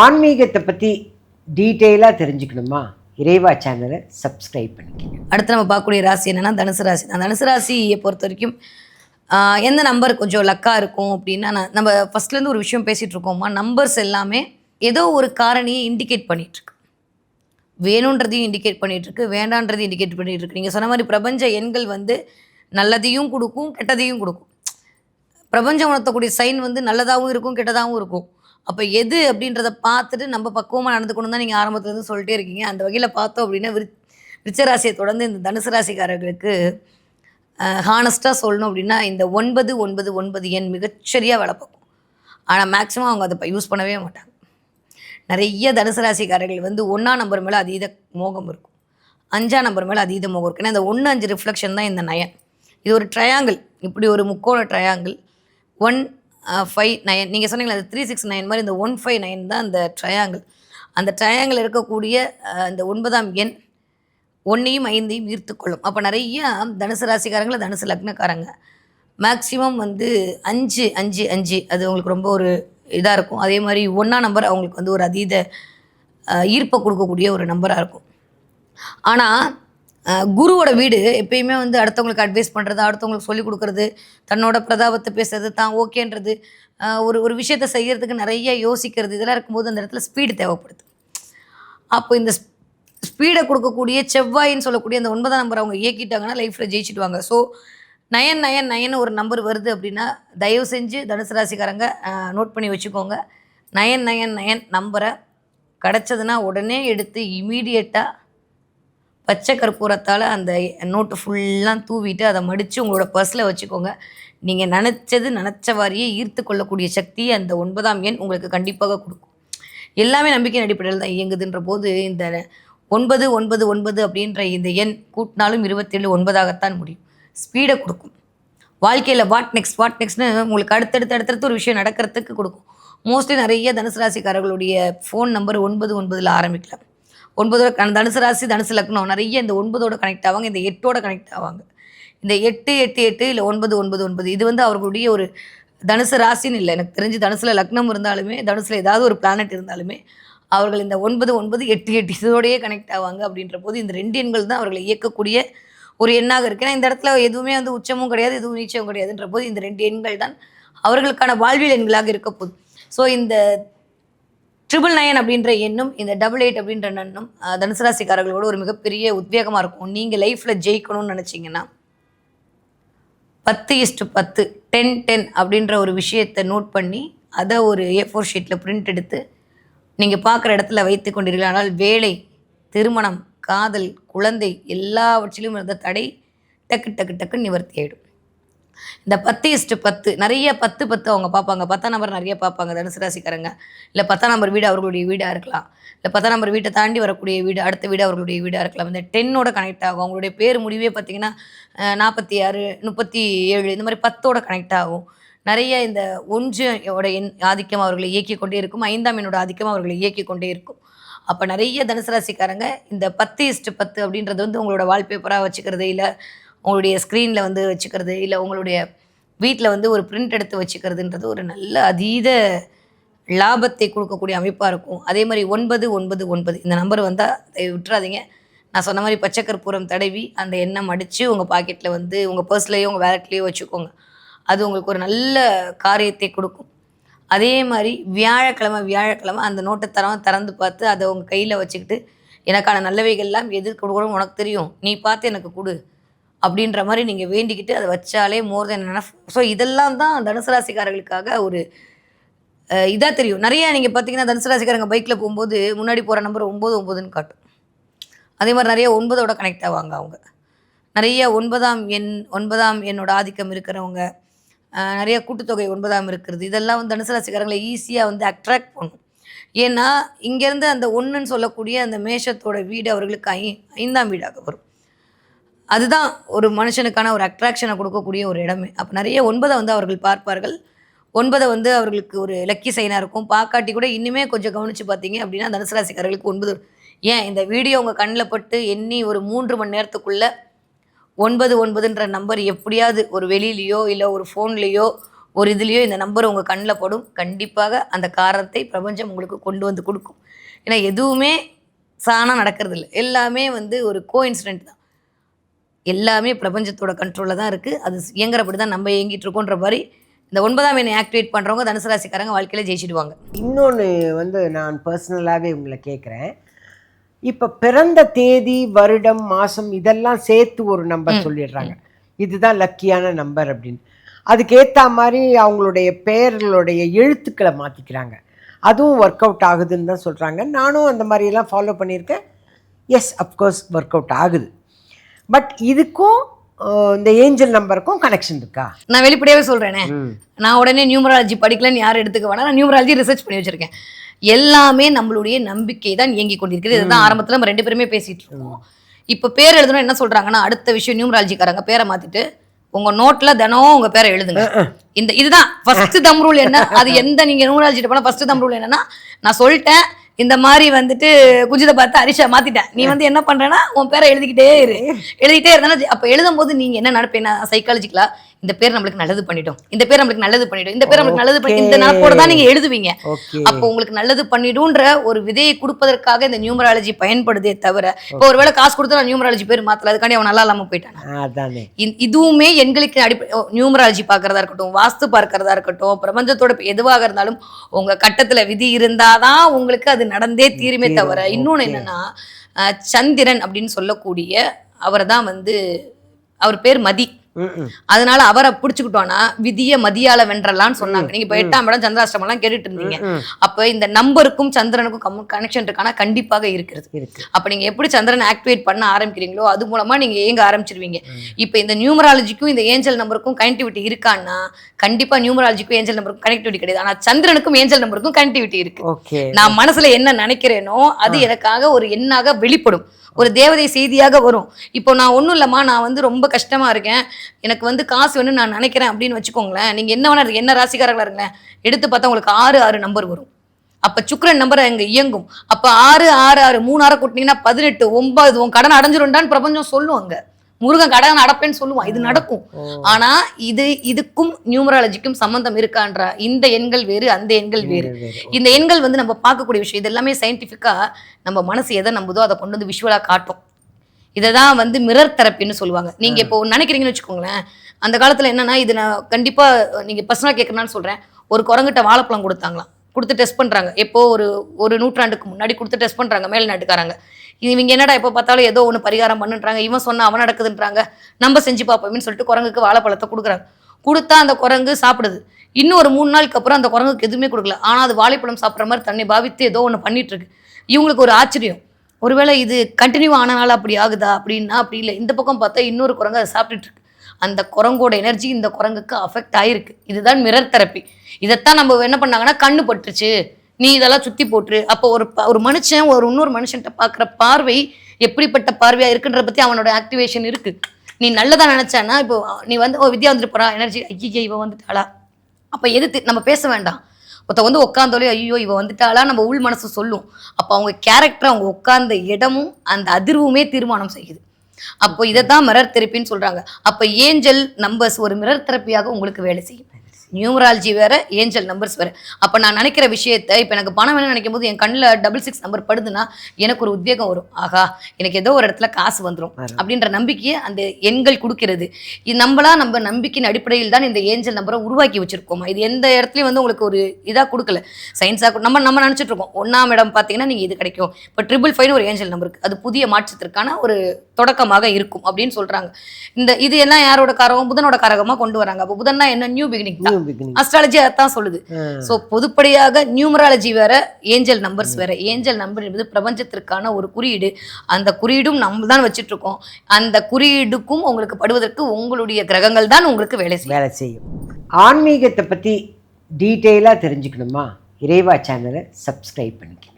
ஆன்மீகத்தை பற்றி டீட்டெயிலாக தெரிஞ்சுக்கணுமா? இறைவா சேனலை சப்ஸ்கிரைப் பண்ணிக்கோங்க. அடுத்து நம்ம பார்க்கக்கூடிய ராசி என்னென்னா தனுசு ராசி. தான் தனுசு ராசியை பொறுத்த வரைக்கும் எந்த நம்பர் கொஞ்சம் லக்காக இருக்கும் அப்படின்னா நான் நம்ம ஃபர்ஸ்ட்லேருந்து ஒரு விஷயம் பேசிகிட்டு இருக்கோமா நம்பர்ஸ் எல்லாமே ஏதோ ஒரு காரணியை இண்டிகேட் பண்ணிகிட்ருக்கு வேணுன்றதையும் இண்டிகேட் பண்ணிகிட்ருக்கு வேண்டான்றதையும் இண்டிகேட் பண்ணிகிட்ருக்கு நீங்கள் சொன்ன மாதிரி பிரபஞ்ச எண்கள் வந்து நல்லதையும் கொடுக்கும் கெட்டதையும் கொடுக்கும். பிரபஞ்சம் உணர்த்தக்கூடிய சைன் வந்து நல்லதாகவும் இருக்கும் கெட்டதாகவும் இருக்கும். அப்போ எது அப்படின்றத பார்த்துட்டு நம்ம பக்குவமாக நடந்துக்கணும் தான் நீங்கள் ஆரம்பத்துலேருந்து சொல்லிட்டே இருக்கீங்க. அந்த வகையில் பார்த்தோம் அப்படின்னா விரு விருச்சராசியை தொடர்ந்து இந்த தனுசு ராசிக்காரர்களுக்கு ஹானஸ்ட்டாக சொல்லணும் அப்படின்னா இந்த ஒன்பது ஒன்பது ஒன்பது எண் மிகச்சரியாக வேலை பார்க்கும். ஆனால் மேக்ஸிமம் அவங்க அதை யூஸ் பண்ணவே மாட்டாங்க. நிறைய தனுசு ராசிக்காரர்கள் வந்து ஒன்றாம் நம்பர் மேலே அதீத மோகம் இருக்கும். அஞ்சாம் நம்பர் மேலே அதீத மோகம் இருக்கும். ஏன்னா இந்த ஒன்று அஞ்சு ரிஃப்ளெக்ஷன் தான் இந்த நயன் இது ஒரு ட்ரையாங்கிள் இப்படி ஒரு முக்கோண ட்ரையாங்கிள் ஒன் ஃபைவ் நயன் நீங்கள் சொன்னீங்களா அது த்ரீ சிக்ஸ் நைன் மாதிரி இந்த ஒன் ஃபைவ் நைன் தான் அந்த ட்ரையாங்கிள் அந்த ட்ரையாங்கிள் இருக்கக்கூடிய இந்த ஒன்பதாம் எண் ஒன்றையும் ஐந்தையும் ஈர்த்து கொள்ளும். அப்போ நிறைய தனுசு ராசிக்காரங்கள தனுசு லக்னக்காரங்க. மேக்ஸிமம் வந்து அஞ்சு அஞ்சு அஞ்சு. அது அவங்களுக்கு ரொம்ப ஒரு இதாக இருக்கும். அதே மாதிரி ஒன்றா நம்பர் அவங்களுக்கு வந்து ஒரு அதீத ஈர்ப்பை கொடுக்கக்கூடிய ஒரு நம்பராக இருக்கும். ஆனால் குருவோட வீடு எப்பயுமே வந்து அடுத்தவங்களுக்கு அட்வைஸ் பண்ணுறது அடுத்தவங்களுக்கு சொல்லிக் கொடுக்கறது தன்னோட பிரதாபத்தை பேசுறது தான் ஓகேன்றது ஒரு ஒரு விஷயத்த செய்கிறதுக்கு நிறைய யோசிக்கிறது இதெல்லாம் இருக்கும்போது அந்த இடத்துல ஸ்பீடு தேவைப்படுது. அப்போ இந்த ஸ்பீடை கொடுக்கக்கூடிய செவ்வாயின்னு சொல்லக்கூடிய அந்த ஒன்பதாம் நம்பர் அவங்க இயக்கிட்டாங்கன்னா லைஃப்பில் ஜெயிச்சிடுவாங்க ஸோ நயன் நயன் நயன் ஒரு நம்பர் வருது அப்படின்னா தயவு செஞ்சு தனுசு ராசிக்காரங்க நோட் பண்ணி வச்சுக்கோங்க. நயன் நயன் நயன் நம்பரை கிடச்சதுன்னா உடனே எடுத்து இமீடியட்டாக பச்சை கற்பூரத்தால் அந்த நோட்டு ஃபுல்லாக தூவிட்டு அதை மடித்து உங்களோட பர்ஸில் வச்சுக்கோங்க. நீங்கள் நினச்சது நினச்ச வாரியே ஈர்த்து கொள்ளக்கூடிய சக்தி அந்த ஒன்பதாம் எண் உங்களுக்கு கண்டிப்பாக கொடுக்கும். எல்லாமே நம்பிக்கை அடிப்படையில் தான் இயங்குதுன்ற போது இந்த ஒன்பது ஒன்பது ஒன்பது அப்படின்ற இந்த எண் கூட்டினாலும் இருபத்தேழு ஒன்பதாகத்தான் முடியும். ஸ்பீடை கொடுக்கும். வாழ்க்கையில் வாட் நெக்ஸ்ட் வாட் நெக்ஸ்ட்னு உங்களுக்கு அடுத்தடுத்து அடுத்தடுத்து ஒரு விஷயம் நடக்கிறதுக்கு கொடுக்கும். மோஸ்ட்லி நிறைய தனுசு ராசிக்காரர்களுடைய ஃபோன் நம்பர் ஒன்பது ஒன்பதில் ஆரம்பிக்கலாம். ஒன்பதோட தனுசு ராசி தனுசு லக்னம் நிறைய இந்த ஒன்பதோட கனெக்ட் ஆவாங்க இந்த எட்டோட கனெக்ட் ஆவாங்க. இந்த எட்டு எட்டு எட்டு இல்லை ஒன்பது ஒன்பது ஒன்பது இது வந்து அவர்களுடைய ஒரு தனுசு ராசின்னு இல்லை. எனக்கு தெரிஞ்சு தனுசில் லக்னம் இருந்தாலுமே தனுசில் ஏதாவது ஒரு பிளானட் இருந்தாலுமே அவர்கள் இந்த ஒன்பது ஒன்பது எட்டு எட்டு இதோடையே கனெக்ட் ஆவாங்க அப்படின்ற போது இந்த ரெண்டு எண்கள் தான் அவர்களை இயக்கக்கூடிய ஒரு எண்ணாக இருக்குது ஏன்னா இந்த இடத்துல எதுவுமே வந்து உச்சமும் கிடையாது எதுவும் நீச்சமும் கிடையாதுன்ற போது இந்த ரெண்டு எண்கள் தான் அவர்களுக்கான வாழ்வியல் எண்களாக இருக்க போகுது ஸோ இந்த ட்ரிபிள் நயன் அப்படின்ற எண்ணும் இந்த டபுள் எயிட் அப்படின்ற எண்ணும் தனுசு ராசிக்காரர்களோட ஒரு மிகப்பெரிய உத்வேகமாக இருக்கும். நீங்கள் லைஃப்பில் ஜெயிக்கணும்னு நினச்சிங்கன்னா பத்து இஸ்டு பத்து டென் டென் அப்படின்ற ஒரு விஷயத்தை நோட் பண்ணி அதை ஒரு ஏ ஃபோர் ஷீட்டில் பிரிண்ட் எடுத்து நீங்கள் பார்க்குற இடத்துல வைத்து கொண்டீர்கள். ஆனால் வேலை திருமணம் காதல் குழந்தை எல்லாவற்றிலும் இருந்த தடை டக்கு டக்கு டக்கு நிவர்த்தி ஆகிடும் இந்த பத்து இஸ்ட் பத்து. நிறைய பத்து பத்து அவங்க பார்ப்பாங்க. பத்தாம் நம்பர் நிறைய பார்ப்பாங்க தனுசு ராசிக்காரங்க. இல்லை பத்தாம் நம்பர் வீடு அவர்களுடைய வீடாக இருக்கலாம். இல்லை பத்தாம் நம்பர் வீட்டை தாண்டி வரக்கூடிய வீடு அடுத்த வீடு அவர்களுடைய வீடாக இருக்கலாம். இந்த டென்னோட கனெக்ட் ஆகும். அவங்களுடைய பேர் முடிவே பார்த்தீங்கன்னா நாற்பத்தி ஆறு முப்பத்தி ஏழு இந்த மாதிரி பத்தோட கனெக்ட் ஆகும். நிறைய இந்த ஒன்றோட எண் ஆதிக்கம் அவர்களை இயக்கி கொண்டே இருக்கும். ஐந்தாம் எண்ணோட ஆதிக்கம் அவர்களை இயக்கி கொண்டே இருக்கும். அப்போ நிறைய தனுசு ராசிக்காரங்க இந்த பத்து இஸ்டு பத்து அப்படின்றது வந்து உங்களோட வால்பேப்பராக வச்சுக்கிறது இல்லை. உங்களுடைய ஸ்க்ரீனில் வந்து வச்சுக்கிறது இல்லை உங்களுடைய வீட்டில் வந்து ஒரு பிரிண்ட் எடுத்து வச்சுக்கிறதுன்றது ஒரு நல்ல அதீத லாபத்தை கொடுக்கக்கூடிய அமைப்பாக இருக்கும். அதே மாதிரி ஒன்பது ஒன்பது ஒன்பது. இந்த நம்பர் வந்தால் அதை விட்டுறாதீங்க. நான் சொன்ன மாதிரி பச்சை கற்பூரம் தடவி அந்த எண்ணெய் மடித்து உங்கள் பாக்கெட்டில் வந்து உங்கள் பர்ஸ்லேயோ உங்கள் வேலட்லேயோ வச்சுக்கோங்க. அது உங்களுக்கு ஒரு நல்ல காரியத்தை கொடுக்கும். அதே மாதிரி வியாழக்கிழமை வியாழக்கிழமை அந்த நோட்டை தர திறந்து பார்த்து அதை உங்கள் கையில் வச்சுக்கிட்டு எனக்கான நல்லவைகள்லாம் எது கொடுக்கணும் உனக்கு தெரியும். நீ பார்த்து எனக்கு கொடு. அப்படின்ற மாதிரி நீங்கள் வேண்டிக்கிட்டு அதை வச்சாலே மோர் தென் என்ன ஸோ இதெல்லாம் தான் தனுசு ராசிக்காரர்களுக்காக ஒரு இதாக தெரியும். நிறைய நீங்கள் பார்த்தீங்கன்னா தனுசு ராசிக்காரங்க பைக்கில் போகும்போது முன்னாடி போகிற நம்பர் ஒம்பது ஒம்பதுன்னு காட்டும். அதே மாதிரி நிறைய ஒன்பதோட கனெக்ட் ஆவாங்க அவங்க. நிறைய ஒன்பதாம் எண் ஒன்பதாம் எண்ணோட ஆதிக்கம் இருக்கிறவங்க நிறைய கூட்டுத்தொகை ஒன்பதாம் இருக்கிறது. இதெல்லாம் வந்து தனுசு ராசிக்காரங்களை ஈஸியாக வந்து அட்ராக்ட் பண்ணும். ஏன்னா இங்கேருந்து அந்த ஒன்றுன்னு சொல்லக்கூடிய அந்த மேஷத்தோட வீடு அவர்களுக்கு ஐ ஐந்தாம் வீடாக வரும். அதுதான் ஒரு மனுஷனுக்கான ஒரு அட்ராக்ஷனை கொடுக்கக்கூடிய ஒரு இடமே. அப்போ நிறைய ஒன்பதை வந்து அவர்கள் பார்ப்பார்கள். ஒன்பதை வந்து அவர்களுக்கு ஒரு லக்கி சைனாக இருக்கும். பார்க்காட்டி கூட இன்னுமே கொஞ்சம் கவனித்து பார்த்தீங்க அப்படின்னா தனுசு ராசிக்காரர்களுக்கு ஒன்பது. ஏன்? இந்த வீடியோ உங்கள் கண்ணில் பட்டு எண்ணி ஒரு மூன்று மணி நேரத்துக்குள்ளே ஒன்பது ஒன்பதுன்ற நம்பர் எப்படியாவது ஒரு வெளியிலையோ இல்லை ஒரு ஃபோன்லேயோ ஒரு இதுலேயோ இந்த நம்பர் உங்கள் கண்ணில் படும். கண்டிப்பாக அந்த காரணத்தை பிரபஞ்சம் உங்களுக்கு கொண்டு வந்து கொடுக்கும். ஏன்னா எதுவுமே சாணம் நடக்கிறது இல்லை எல்லாமே வந்து ஒரு கோ இன்சிடென்ட் தான். எல்லாமே பிரபஞ்சத்தோட கண்ட்ரோலில் தான் இருக்குது அது இயங்குறபடி தான் நம்ம இயங்கிட்டு இருக்கோன்ற மாதிரி இந்த ஒன்பதாம் எண்ணை ஆக்டிவேட் பண்ணுறவங்க தனுசு ராசிக்காரங்க வாழ்க்கையில் ஜெயிச்சிடுவாங்க. இன்னொன்று வந்து நான் பர்சனலாகவே உங்களை கேட்குறேன் இப்போ பிறந்த தேதி வருடம் மாதம் இதெல்லாம் சேர்த்து ஒரு நம்பர் சொல்லிடுறாங்க. இதுதான் லக்கியான நம்பர் அப்படின்னு. அதுக்கேற்ற மாதிரி அவங்களுடைய பெயர்களுடைய எழுத்துக்களை மாற்றிக்கிறாங்க அதுவும் ஒர்க் அவுட் ஆகுதுன்னு தான் சொல்கிறாங்க நானும் அந்த மாதிரியெல்லாம் ஃபாலோ பண்ணியிருக்கேன். Yes of course work out ஆகுது. பட் இதுக்கும் இந்த ஏஞ்சல் நம்பருக்கும் கனெக்ஷன் இருக்கா? நான் வெளிப்படையாகவே சொல்கிறேனே நான் உடனே நியூமராலஜி படிக்கலன்னு யாரும் எடுத்துக்க வேணாம். நான் நியூமராலஜி ரிசர்ச் பண்ணி வச்சிருக்கேன். எல்லாமே நம்மளுடைய நம்பிக்கை தான் இயங்கி கொண்டிருக்கிறது இதுதான் ஆரம்பத்தில் நம்ம ரெண்டு பேருமே பேசிட்டு இருக்கோம். இப்போ பேர் எழுதணும் என்ன சொல்றாங்கன்னா அடுத்த விஷயம் நியூமராலஜிக்காரங்க பேரை மாத்திட்டு உங்க நோட்ல தினம் உங்க பேரை எழுதுங்க. இந்த இதுதான் ஃபர்ஸ்ட் தம் ரூல் என்ன? அது எந்த நீங்க நியூமராலஜிட்ட போனா ஃபர்ஸ்ட் தம் ரூல் என்னன்னா நான் சொல்லிட்டேன் இந்த மாதிரி வந்துட்டு குஜிதை பார்த்து அரிஷா மாத்திட்டேன். நீ வந்து என்ன பண்றேன்னா உன் பேரை எழுதிக்கிட்டே இரு. எழுதிட்டே இருந்தா அப்ப எழுதும் போது நீங்க என்ன நினைப்பேன்னா சைக்காலஜிக்கலா இந்த பேர் நம்மளுக்கு நல்லது பண்ணிடும் இந்த பேர் நம்மளுக்கு நல்லது பண்ணிடும் இந்த பேர் நம்மளுக்கு நல்லது பண்ணி இந்த நினைப்போட தான் நீங்க எழுதுவீங்க. அப்போ உங்களுக்கு நல்லது பண்ணிடும்ன்ற ஒரு விதையை கொடுப்பதற்காக இந்த நியூமராலஜி பயன்படுதே தவிர இப்போ ஒருவேளை காசு கொடுத்து நான் நியூமராலஜி பேர் மாத்தல அதுக்காண்டி அவன் நல்லா இல்லாம போயிட்டான்? இதுவுமே எண்களுக்கு அடிப்படை நியூமராலஜி பார்க்கறதா இருக்கட்டும் வாஸ்து பார்க்கறதா இருக்கட்டும் பிரபஞ்சத்தோட எதுவாக இருந்தாலும் உங்க கட்டத்துல விதி இருந்தாதான் உங்களுக்கு அது நடந்தே தீருமே தவிர இன்னொன்னு என்னன்னா சந்திரன் அப்படின்னு சொல்லக்கூடிய அவரை தான் வந்து அவர் பேர் மதி. அதனால அவரை பிடிச்சுக்கிட்டோம்னா விதிய மதியால வென்றலாம்னு சொன்னாங்க. நீங்க இப்ப எட்டாம் இடம் சந்திராஷ்டமம் எல்லாம் கேட்டுட்டு இருந்தீங்க. அப்ப இந்த நம்பருக்கும் சந்திரனுக்கும் கனெக்ஷன் இருக்கானா? கண்டிப்பாக இருக்கிறது. இருக்கு. அப்ப நீங்க எப்படி சந்திரன் ஆக்டிவேட் பண்ண ஆரம்பிக்கிறீங்களோ அது மூலமா நீங்க ஏங்க ஆரம்பிச்சிருவீங்க. இப்ப இந்த நியூமராலஜிக்கும் இந்த ஏஞ்சல் நம்பருக்கும் கனெக்டிவிட்டி இருக்கான்னா கண்டிப்பா நியூமராலஜிக்கும் ஏஞ்சல் நம்பருக்கும் கனெக்டிவிட்டி கிடையாது. ஆனா சந்திரனுக்கும் ஏஞ்சல் நம்பருக்கும் கனெக்டிவிட்டி இருக்கு. நான் மனசுல என்ன நினைக்கிறேனோ அது எனக்காக ஒரு எண்ணாக வெளிப்படும். ஒரு தேவதை செய்தியாக வரும். இப்போ நான் ஒன்றும் இல்லைம்மா நான் வந்து ரொம்ப கஷ்டமாக இருக்கேன். எனக்கு வந்து காசு வேணும்னு நான் நினைக்கிறேன் அப்படின்னு வச்சுக்கோங்களேன். நீங்கள் என்ன வேணா என்ன ராசிக்காரர்களாக இருங்களேன். எடுத்து பார்த்தா உங்களுக்கு ஆறு ஆறு நம்பர் வரும். அப்போ சுக்கரன் நம்பர் அங்கே இயங்கும். அப்போ ஆறு ஆறு ஆறு மூணு ஆறு கூட்டினீங்கன்னா பதினெட்டு ஒன்பது உன் கடன் அடைஞ்சிருண்டான்னு பிரபஞ்சம் சொல்லும் அங்கே. முருகன் கடன் அடப்பேன்னு சொல்லுவான். இது நடக்கும். ஆனா இது இதுக்கும் நியூமராலஜிக்கும் சம்பந்தம் இருக்கான்றா இந்த எண்கள் வேறு அந்த எண்கள் வேறு. இந்த எண்கள் வந்து நம்ம பார்க்கக்கூடிய விஷயம். இது எல்லாமே சயின்டிஃபிக்கா நம்ம மனசு எதை நம்புதோ அதை கொண்டு வந்து விஷுவலா காட்டும். இதை தான் வந்து மிரர் தெரப்பின்னு சொல்லுவாங்க. நீங்க இப்போ நினைக்கிறீங்கன்னு வச்சுக்கோங்களேன். அந்த காலத்துல என்னன்னா இது நான் கண்டிப்பா நீங்க பர்சனலா கேட்கறேன்னு சொல்றேன். ஒரு குரங்கிட்ட வாழைப்பழம் கொடுத்தாங்களாம். கொடுத்து டெஸ்ட் பண்ணுறாங்க எப்போ ஒரு ஒரு நூற்றாண்டுக்கு முன்னாடி கொடுத்து டெஸ்ட் பண்ணுறாங்க மேல் நாட்டுக்காரங்க. இவங்க என்னடா எப்போ பார்த்தாலும் ஏதோ ஒன்று பரிகாரம் பண்ணுன்றாங்க. இவன் சொன்னால் அவன் நடக்குதுன்றாங்க. நம்ம செஞ்சு பார்ப்போம்னு சொல்லிட்டு குரங்குக்கு வாழைப்பழத்தை கொடுக்குறாங்க. கொடுத்தா அந்த குரங்கு சாப்பிடுது. இன்னும் ஒரு மூணு நாளுக்கு அப்புறம் அந்த குரங்குக்கு எதுவுமே கொடுக்கல. ஆனால் அது வாழைப்பழம் சாப்பிட்ற மாதிரி தன்னை பாவித்து ஏதோ ஒன்று பண்ணிட்டு இருக்கு இவங்களுக்கு ஒரு ஆச்சரியம். ஒருவேளை இது கண்டினியூ ஆனனால அப்படி ஆகுதா? அப்படின்னா அப்படி இல்லை. இந்த பக்கம் பார்த்தா இன்னொரு குரங்கு அதை சாப்பிட்டுட்டு இருக்கு. அந்த குரங்கோட எனர்ஜி இந்த குரங்குக்கு அஃபெக்ட் ஆயிருக்கு. இதுதான் மிரர் தெரப்பி இதைத்தான் நம்ம என்ன பண்ணாங்கன்னா கண்ணு பட்டுருச்சு. நீ இதெல்லாம் சுற்றி போட்டுரு. அப்போ ஒரு ப- ஒரு மனுஷன் ஒரு இன்னொரு மனுஷன்ட்ட பார்க்குற பார்வை எப்படிப்பட்ட பார்வையாக இருக்குன்றத பற்றி அவனோட ஆக்டிவேஷன் இருக்குது நீ நல்லதாக நினச்சானா இப்போ நீ வந்து ஓ வித்யா வந்துட்டு எனர்ஜி ஐயோ இவ வந்துட்டாளா? அப்போ எது நம்ம பேச வேண்டாம். ஒருத்த வந்து உட்காந்தோலே ஐயோ இவ வந்துட்டாளா? நம்ம உள் மனசு சொல்லும். அப்போ அவங்க கேரக்டர் அவங்க உட்கார்ந்த இடமும் அந்த அதிர்வுமே தீர்மானம் செய்யுது. அப்போ இதை தான் மிரர் தெரப்பின்னு சொல்றாங்க. அப்போ ஏஞ்சல் நம்பர்ஸ் ஒரு மிரர் தெரப்பியாக உங்களுக்கு வேலை செய்யும். நியூமராலஜி வேற ஏஞ்சல் நம்பர்ஸ் வேற. அப்போ நான் நினைக்கிற விஷயத்த இப்போ எனக்கு பணம் வேணும்னு நினைக்கும் போது என் கண்ணில் டபுள் சிக்ஸ் நம்பர் படுதுன்னா எனக்கு ஒரு உத்வேகம் வரும். ஆகா எனக்கு ஏதோ ஒரு இடத்துல காசு வந்துடும் அப்படின்ற நம்பிக்கையை அந்த எண்கள் கொடுக்கிறது. இது நம்மளா நம்ம நம்பிக்கையின் அடிப்படையில் தான் இந்த ஏஞ்சல் நம்பரை உருவாக்கி வச்சிருக்கோமா? இது எந்த இடத்துலையும் வந்து உங்களுக்கு ஒரு இதாக கொடுக்கல. சயின்ஸாக நம்ம நம்ம நினச்சிட்டு இருக்கோம். ஒன்றாம் இடம் பார்த்தீங்கன்னா நீங்கள் இது கிடைக்கும். இப்போ ட்ரிபிள் ஃபைவ்னு ஒரு ஏஞ்சல் நம்பர் இருக்கு அது புதிய மாற்றத்திற்கான ஒரு தொடக்கமாக இருக்கும் அப்படின்னு சொல்றாங்க. இந்த இது எல்லாம் யாரோட காரகம்? புதனோட காரகமாக கொண்டு வராங்க. அப்போ புதன்னா என்ன? நியூ பிகினிங் தான். நியூ பிகினிங் அஸ்ட்ராலஜி அதான் சொல்லுது. ஸோ பொதுப்படையாக நியூமராலஜி வேற ஏஞ்சல் நம்பர்ஸ் வேற. ஏஞ்சல் நம்பர் என்பது பிரபஞ்சத்திற்கான ஒரு குறியீடு. அந்த குறியீடும் நம்ம தான் வச்சிட்டு இருக்கோம் அந்த குறியீடுக்கும் உங்களுக்கு படுவதற்கு உங்களுடைய கிரகங்கள் தான் உங்களுக்கு வேலை வேலை செய்யும். ஆன்மீகத்தை பற்றி டீட்டெயிலாக தெரிஞ்சுக்கணுமா? இறைவா சேனலை சப்ஸ்கிரைப் பண்ணிக்க.